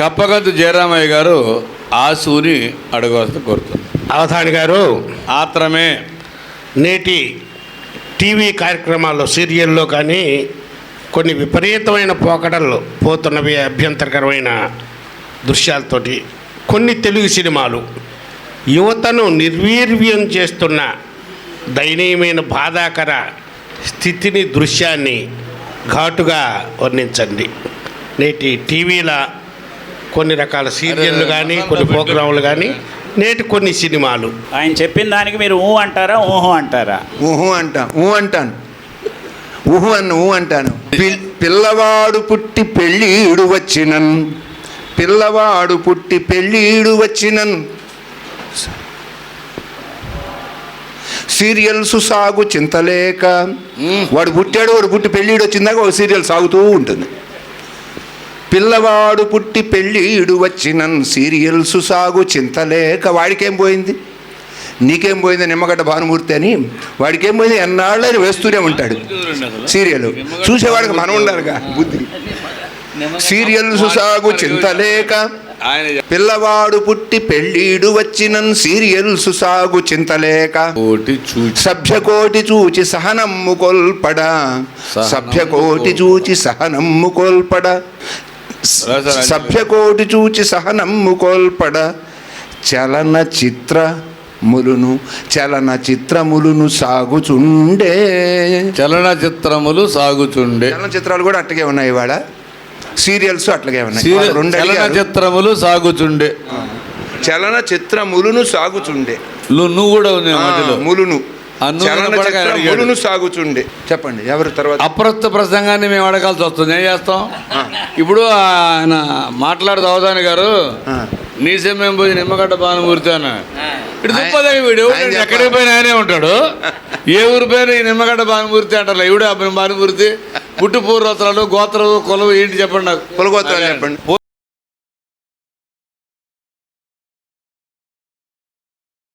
కప్పగంతు జయరామయ్య గారు ఆశుని అడగవలసి కోరుతుంది అవధాని గారు ఆత్రమే. నేటి టీవీ కార్యక్రమాల్లో సీరియల్లో కానీ కొన్ని విపరీతమైన పోకడలు పోతున్నవి అభ్యంతరకరమైన దృశ్యాలతోటి కొన్ని తెలుగు సినిమాలు యువతను నిర్వీర్యం చేస్తున్న దయనీయమైన బాధాకర స్థితిని దృశ్యాన్ని ఘాటుగా వర్ణించండి. నేటి టీవీల కొన్ని రకాల సీరియళ్ళు కానీ కొన్ని ప్రోగ్రాములు కానీ నేటి కొన్ని సినిమాలు. ఆయన చెప్పిన దానికి మీరు ఊ అంటారా ఊహు అంటారా? ఊహు అంటా ఊ అంటాను. ఊహు అన్న ఊ అంటాను. పిల్- పిల్లవాడు పుట్టి పెళ్ళీడు వచ్చినన్. పిల్లవాడు పుట్టి పెళ్ళీడు వచ్చినన్. సీరియల్స్ సాగు చింతలేక వాడు పుట్టాడు వాడు పుట్టి పెళ్ళీడు వచ్చిందాక ఒక సీరియల్ సాగుతూ ఉంటుంది. పిల్లవాడు పుట్టి పెళ్ళీడు వచ్చినన్ సీరియల్స్ సాగు చింతలేక వాడికేం పోయింది? నీకేం పోయింది నిమ్మగడ్డ భానుమూర్తి అని? వాడికేం పోయింది? ఎన్నాళ్ళని వేస్తూనే ఉంటాడు. సీరియల్. చూసేవాడికి మనం ఉండాలిగా బుద్ధి. సీరియల్స్ సాగు చింతలేక పిల్లవాడు పుట్టి పెళ్ళీడు వచ్చినన్ సీరియల్స్ సాగు చింతలేక కోటి చూచి సభ్యకోటి చూచి సహనమ్ము కొల్పడ. సభ్యకోటి చూచి సహనమ్ము కొల్పడ? సభ్యకోటి చూచి సహనమ్ము కొల్పడ చలన చిత్రములును చలన చిత్రములును సాగుచుండే. చలనచిత్రములు సాగుచుండే. చలన చిత్రాలు కూడా అట్లాగే ఉన్నాయి ఇవాళ. సీరియల్స్ అట్లాగే ఉన్నాయి. అడిగారు. చలనచిత్రములు సాగుచుండే. చలన చిత్రములును సాగుచుండే. నువ్వు కూడా మధ్యలో. ములును. ఆ, నువ్వు చలన వినపడక చిత్ర అడిగాడు. ములును సాగుచుండే చెప్పండి ఎవరు తర్వాత? అప్రస్తుత ప్రసంగాన్ని మేము అడగాల్సి వస్తుంది. ఏం చేస్తాం? ఇప్పుడు ఆయన మాట్లాడుతూ అవధాని గారు ఆ. నీ సమయం పోయి నిమ్మగడ్డ భానుమూర్తి అన్న. ఇటు ఆయన- దుప్పదే వీడు. ఎక్కడికి పోయినా ఆయనే ఉంటాడు. ఏ ఊరి పేరు ఈ నిమ్మగడ్డ భానుమూర్తి అంటారు. ఇవిడే భానుమూర్తి పుట్టు పూర్వోత్తరాలు గోత్రం కులం ఏంటి చెప్పండి నాకు? కులగోత్రాలు చెప్పండి.